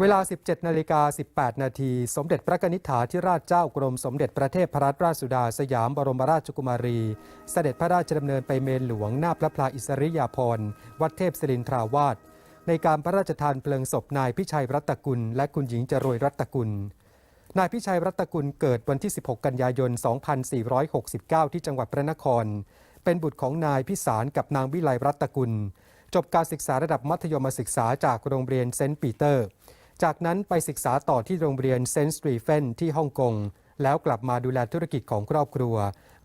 เวลา 17 นาฬิกา 18 นาที สมเด็จพระนิษฐาธิราชเจ้ากรมสมเด็จพระเทพรัตนราชสุดาสยามบรมราชกุมารี เสด็จพระราชดำเนินไปเมนหลวงหน้าพระพลาอิสริยาภรณ์ วัดเทพศิรินทราวาส ในการพระราชทานเพลิงศพนายพิชัยรัตกุล และคุณหญิงจรวยรัตกุล นายพิชัยรัตกุลเกิดวันที่ 16 กันยายน 2469 ที่จังหวัดพระนคร เป็นบุตรของนายพิสารกับนางวิไลรัตกุล จบการศึกษาระดับมัธยมศึกษาจากโรงเรียนเซนต์ปีเตอร์ จากนั้นไปศึกษาต่อที่โรงเรียนเซนต์สตรีเฟนที่ฮ่องกง แล้วกลับมาดูแลธุรกิจของครอบครัว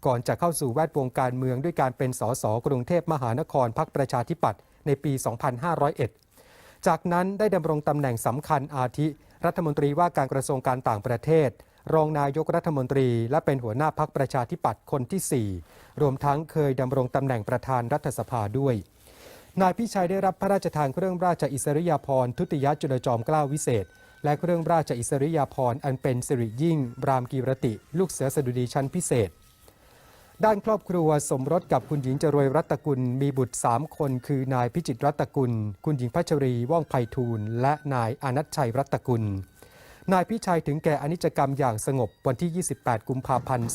ก่อนจะเข้าสู่แวดวงการเมืองด้วยการเป็นสสกรุงเทพมหานครพรรคประชาธิปัตย์ในปี 2501 จากนั้นได้ดำรงตำแหน่งสำคัญอาทิ รัฐมนตรีว่าการกระทรวงการต่างประเทศ รองนายกรัฐมนตรีและเป็นหัวหน้าพักประชาธิปัตย์คนที่ 4 รวมทั้งเคยดำรงตำแหน่งประธานรัฐสภาด้วย นายพิชัยได้รับพระราชทานเครื่องราชอิสริยาภรณ์ทุติยจุลจอมเกล้าวิเศษ และเครื่องราชอิสริยาภรณ์อันเป็นสิริยิ่ง รามกีรติ ลูกเสือสดุดีชั้นพิเศษ ด้านครอบครัวสมรสกับคุณหญิงจรวยรัตกุลมีบุตร 3 คน คือนายพิจิตรรัตกุล คุณหญิงพัชรีว่องไพฑูรย์และนายอนัทชัยรัตกุล นายพิชัยถึงแก่อนิจกรรมอย่างสงบวันที่ 28 กุมภาพันธ์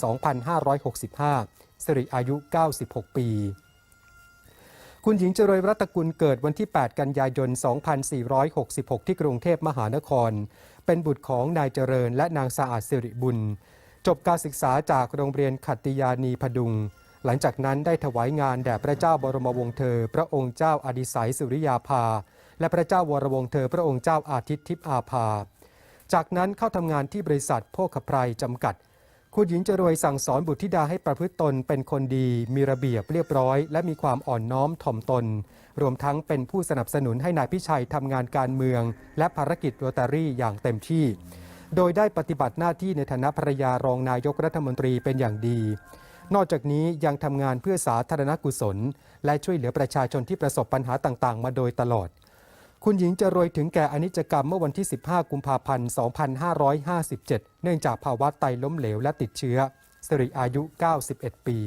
2565สิริอายุ 96 ปี คุณหญิงเจรวยรัตกุลเกิดวันที่ 8 กันยายน 2466 ที่กรุงเทพมหานคร เป็นบุตรของนายเจริญและนางสะอาดสิริบุญ จบการศึกษาจากโรงเรียนขัตติยานีพดุง หลังจากนั้นได้ถวายงานแด่พระเจ้าบรมวงศ์เธอ พระองค์เจ้าอดิสัยสุริยาภา และพระเจ้าวรวงศ์เธอ พระองค์เจ้าอาทิตย์ทิพย์อาภา จากนั้นเข้าทำงานที่บริษัทโภคภัยจำกัด คุณหญิงจรวยสั่งสอนบุตรธิดาให้ประพฤติตนเป็นคนดี มีระเบียบเรียบร้อย และมีความอ่อนน้อมถ่อมตน รวมทั้งเป็นผู้สนับสนุนให้นายพิชัยทำงานการเมือง และภารกิจโรตารี่อย่างเต็มที่ โดยได้ปฏิบัติหน้าที่ในฐานะภรรยารองนายกรัฐมนตรีเป็นอย่างดี นอกจากนี้ยังทำงานเพื่อสาธารณกุศล และช่วยเหลือประชาชนที่ประสบปัญหาต่างๆ มาโดยตลอด คุณหญิงจะรวยถึงแก่อนิจกรรมเมื่อวันที่ 15 กุมภาพันธ์ 2557 เนื่องจากภาวะไตล้มเหลวและติดเชื้อสิริอายุ 91 ปี